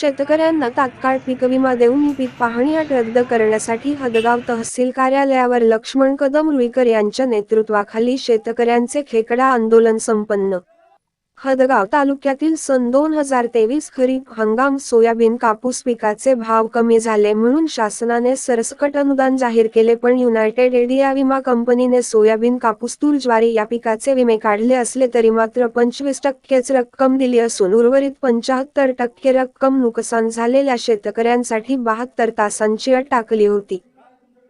शेतकऱ्यांना तात्काळ पीक विमा देऊन ही पीक पाहणी अट रद्द करण्यासाठी हदगाव तहसील कार्यालयावर लक्ष्मण कदम रुईकर यांच्या नेतृत्वाखाली शेतकऱ्यांचे खेकडा आंदोलन संपन्न. हदगाव तालुक्यातील सन दोन हजार तेवीस खरीप हंगाम सोयाबीन कापूस पिकाचे भाव कमी झाले म्हणून शासनाने सरसकट अनुदान जाहीर केले पण युनायटेड इंडिया विमा कंपनीने सोयाबीन कापूस तूर ज्वारी या पिकाचे विमे काढले असले तरी मात्र पंचवीस टक्केच रक्कम दिली असून उर्वरित पंचाहत्तर टक्के रक्कम नुकसान झालेल्या शेतकऱ्यांसाठी बहात्तर तासांची अट टाकली होती.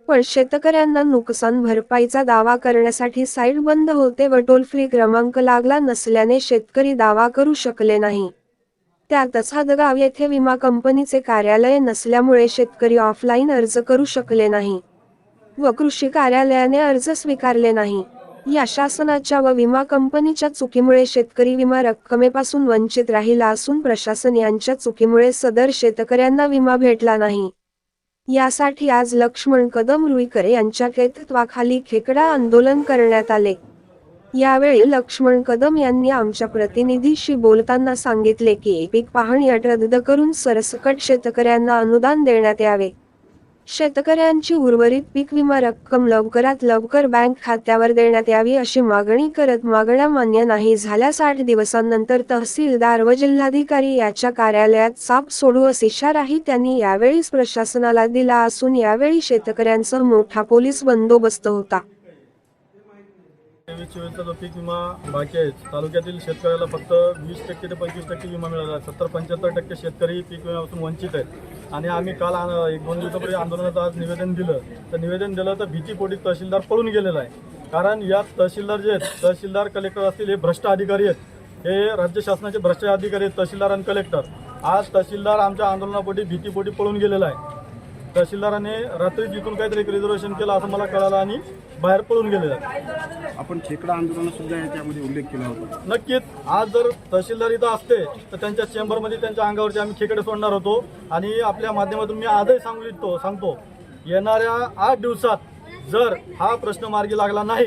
पण शेतकऱ्यांना नुकसान भरपाईचा दावा करण्यासाठी साईट बंद होते व टोल फ्री क्रमांक लागला नसल्याने शेतकरी दावा करू शकले नाही. त्यातच हदगाव येथे विमा कंपनीचे कार्यालय नसल्यामुळे शेतकरी ऑफलाईन अर्ज करू शकले नाही व कृषी कार्यालयाने अर्ज स्वीकारले नाही. या शासनाच्या व विमा कंपनीच्या चुकीमुळे शेतकरी विमा रक्कमेपासून वंचित राहिला असून प्रशासन यांच्या चुकीमुळे सदर शेतकऱ्यांना विमा भेटला नाही. यासाठी आज लक्ष्मण कदम रुईकर यांच्या नेतृत्वाखाली खेकडा आंदोलन करण्यात आले. यावेळी लक्ष्मण कदम यांनी आमच्या प्रतिनिधीशी बोलताना सांगितले की पीक पाहणी अट रद्द करून सरसकट शेतकऱ्यांना अनुदान देण्यात यावे. शेतकऱ्यांची उर्वरित पीक विमा रक्कम लवकरात लवकर बँक खात्यावर देण्यात यावी अशी मागणी करत मागण्या मान्य नाही झाल्या साठ दिवसांनंतर तहसीलदार व जिल्हाधिकारी याच्या कार्यालयात साप सोडू असा इशाराही त्यांनी यावेळी प्रशासनाला दिला असून यावेळी शेतकऱ्यांसह मोठा पोलीस बंदोबस्त होता. तेवीस चोवीसचा जो पीक विमा बाकी आहे तालुक्यातील शेतकऱ्याला फक्त वीस टक्के ते पंचवीस टक्के विमा मिळाला आहे. सत्तर पंच्याहत्तर टक्के शेतकरी पीक विम्यापासून वंचित आहेत. आणि आम्ही काल एक दोन दिवसापूर्वी आंदोलनाचं आज निवेदन दिलं. तर निवेदन दिलं तर भीतीपोटी तहसीलदार पळून गेलेला आहे. कारण या तहसीलदार जे आहेत तहसीलदार कलेक्टर असतील हे भ्रष्ट अधिकारी आहेत. हे राज्य शासनाचे भ्रष्ट अधिकारी आहेत तहसीलदार आणि कलेक्टर. आज तहसीलदार आमच्या आंदोलनापोटी भीतीपोटी पळून गेलेला आहे. तहसीलदाराने रात्री तिथून काहीतरी एक रिझर्वेशन केलं असं मला कळालं आणि बाहेर पळून गेलेलं. आहे आपण खेकडा आंदोलन सुद्धा याच्यामध्ये उल्लेख केला होता. नक्कीच आज जर तहसीलदार इथं असते तर त्यांच्या चेंबरमध्ये त्यांच्या अंगावरचे आम्ही खेकडे सोडणार होतो. आणि आपल्या माध्यमातून मी आजही सांगू इच्छितो सांगतो येणाऱ्या आठ दिवसात जर हा प्रश्न मार्गी लागला नाही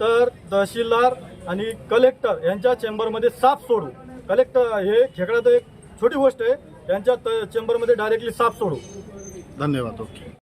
तर तहसीलदार आणि कलेक्टर यांच्या चेंबरमध्ये साप सोडू. कलेक्टर हे खेकड्यात एक छोटी गोष्ट आहे. यांच्या त- चेंबरमध्ये डायरेक्टली साप सोडू. धन्यवाद ओके.